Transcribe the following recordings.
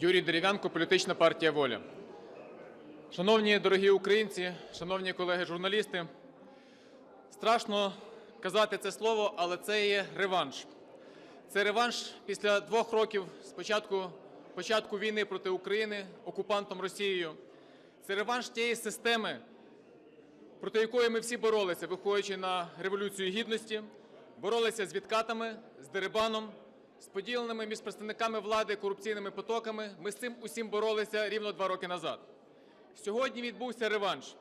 Юрій Дерев'янко, політична партія Воля. Шановні дорогі українці, шановні колеги журналісти, страшно казати це слово, але це є реванш. Це реванш після двох років з початку, початку війни проти України окупантом Росією. Це реванш тієї системи, проти якої ми всі боролися, виходячи на Революцію Гідності, боролися з відкатами, з дерибаном, з поділеними між представниками влади корупційними потоками. Ми з цим усім боролися рівно два роки назад. Сьогодні відбувся реванш.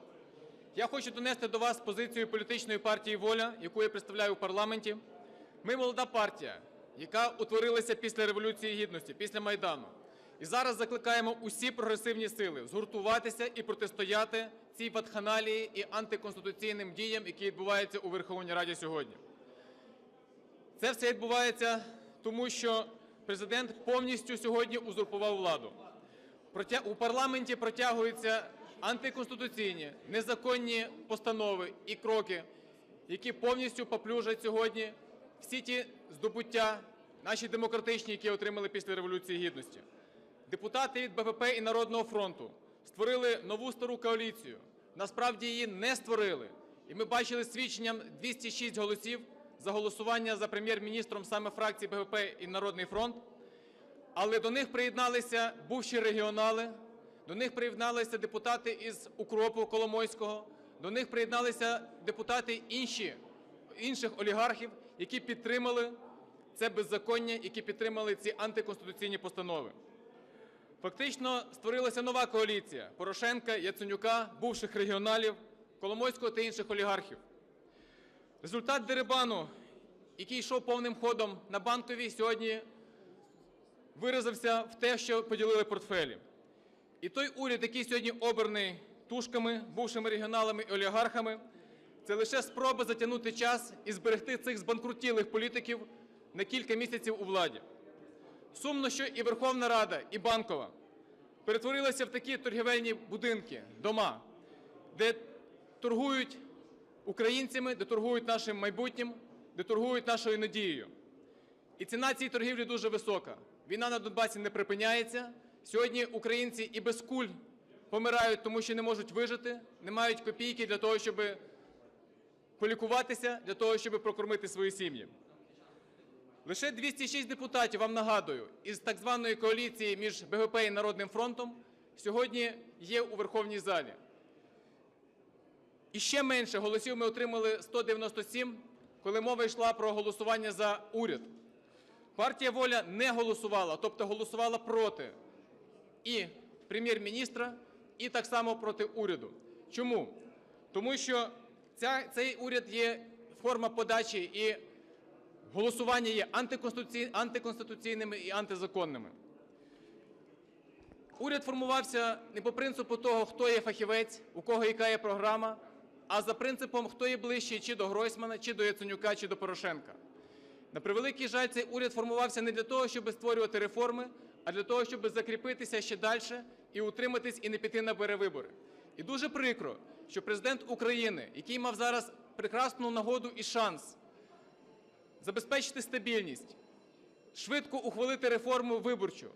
Я хочу донести до вас позицію політичної партії Воля, яку я представляю у парламенті. Ми молода партія, яка утворилася після Революції Гідності, після Майдану. І зараз закликаємо усі прогресивні сили згуртуватися і протистояти цій ватханалії і антиконституційним діям, які відбуваються у Верховній Раді сьогодні. Це все відбувається тому, що Президент повністю сьогодні узурпував владу. У парламенті протягуються антиконституційні, незаконні постанови і кроки, які повністю поплюжать сьогодні всі ті здобуття, наші демократичні, які отримали після Революції Гідності. Депутати від БПП і Народного фронту створили нову стару коаліцію. Насправді її не створили. І ми бачили свідченням 206 голосів за голосування за прем'єр-міністром саме фракції БПП і Народний фронт. Але до них приєдналися бувші регіонали, до них приєдналися депутати із Укропу Коломойського, до них приєдналися депутати інші, інших олігархів, які підтримали це беззаконня, які підтримали ці антиконституційні постанови. Фактично створилася нова коаліція Порошенка, Яценюка, бувших регіоналів, Коломойського та інших олігархів. Результат дерибану, який йшов повним ходом на Банковій, сьогодні виразився в те, що поділили портфелі. І той уряд, який сьогодні обраний тушками, бувшими регіоналами і олігархами, це лише спроба затягнути час і зберегти цих збанкрутілих політиків на кілька місяців у владі. Сумно, що і Верховна Рада, і Банкова перетворилися в такі торгівельні будинки, дома, де торгують українцями, де торгують нашим майбутнім, де торгують нашою надією. І ціна цієї торгівлі дуже висока. Війна на Донбасі не припиняється. Сьогодні українці і без куль помирають, тому що не можуть вижити, не мають копійки для того, щоб полікуватися, для того, щоб прокормити свої сім'ї. Лише 206 депутатів, вам нагадую, із так званої коаліції між БГП і Народним фронтом сьогодні є у Верховній залі. І ще менше голосів ми отримали 197, коли мова йшла про голосування за уряд. Партія "Воля" не голосувала, тобто голосувала проти і Прем'єр-міністра, і так само проти уряду. Чому? Тому що ця, цей уряд є форма подачі і голосування є антиконституці- антиконституційними і антизаконними. Уряд формувався не по принципу того, хто є фахівець, у кого яка є програма, а за принципом, хто є ближчий чи до Гройсмана, чи до Яценюка, чи до Порошенка. На превеликий жаль, цей уряд формувався не для того, щоб створювати реформи, а для того, щоб закріпитися ще далі і утриматись, і не піти на перевибори. І дуже прикро, що Президент України, який мав зараз прекрасну нагоду і шанс забезпечити стабільність, швидко ухвалити реформу виборчу,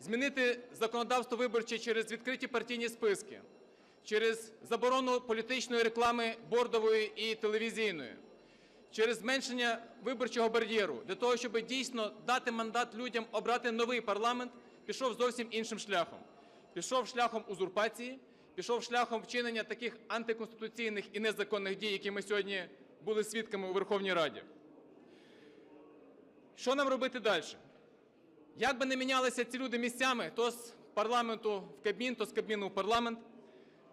змінити законодавство виборче через відкриті партійні списки, через заборону політичної реклами бордової і телевізійної, через зменшення виборчого бар'єру для того, щоб дійсно дати мандат людям обрати новий парламент, пішов зовсім іншим шляхом. Пішов шляхом узурпації, пішов шляхом вчинення таких антиконституційних і незаконних дій, які ми сьогодні були свідками у Верховній Раді. Що нам робити далі? Як би не мінялися ці люди місцями, то з парламенту в Кабмін, то з Кабміну в парламент,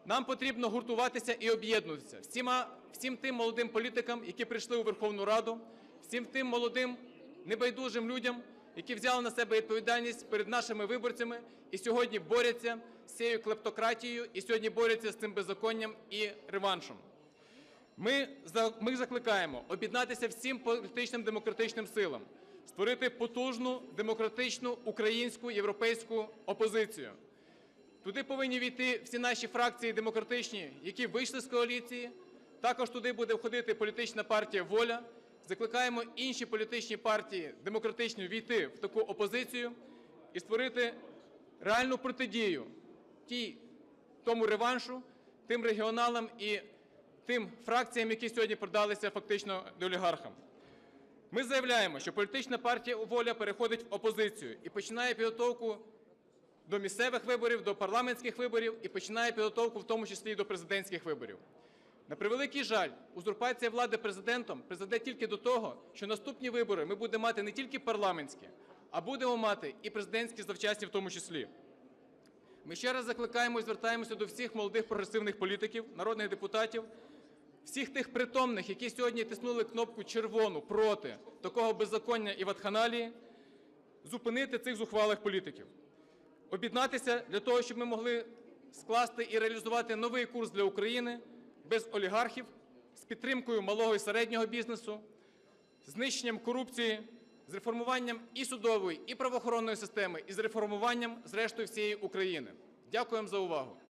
нам потрібно гуртуватися і об'єднуватися всіма, всім тим молодим політикам, які прийшли у Верховну Раду, всім тим молодим небайдужим людям, які взяли на себе відповідальність перед нашими виборцями і сьогодні борються з цією клептократією, і сьогодні борються з цим беззаконням і реваншем. Ми, ми закликаємо об'єднатися всім політичним демократичним силам, створити потужну демократичну українську європейську опозицію. Туди повинні війти всі наші фракції демократичні, які вийшли з коаліції. Також туди буде входити політична партія Воля. Закликаємо інші політичні партії демократичні війти в таку опозицію і створити реальну протидію тій, тому реваншу, тим регіоналам і тим фракціям, які сьогодні продалися фактично олігархам. Ми заявляємо, що політична партія «Воля» переходить в опозицію і починає підготовку до місцевих виборів, до парламентських виборів і починає підготовку в тому числі і до президентських виборів. На превеликий жаль, узурпація влади президентом призведе тільки до того, що наступні вибори ми будемо мати не тільки парламентські, а будемо мати і президентські завчасні в тому числі. Ми ще раз закликаємо і звертаємося до всіх молодих прогресивних політиків, народних депутатів, всіх тих притомних, які сьогодні тиснули кнопку червону проти такого беззаконня і ватханалії, зупинити цих зухвалих політиків, об'єднатися для того, щоб ми могли скласти і реалізувати новий курс для України без олігархів, з підтримкою малого і середнього бізнесу, знищенням корупції, з реформуванням і судової, і правоохоронної системи, і з реформуванням, зрештою, всієї України. Дякуємо за увагу.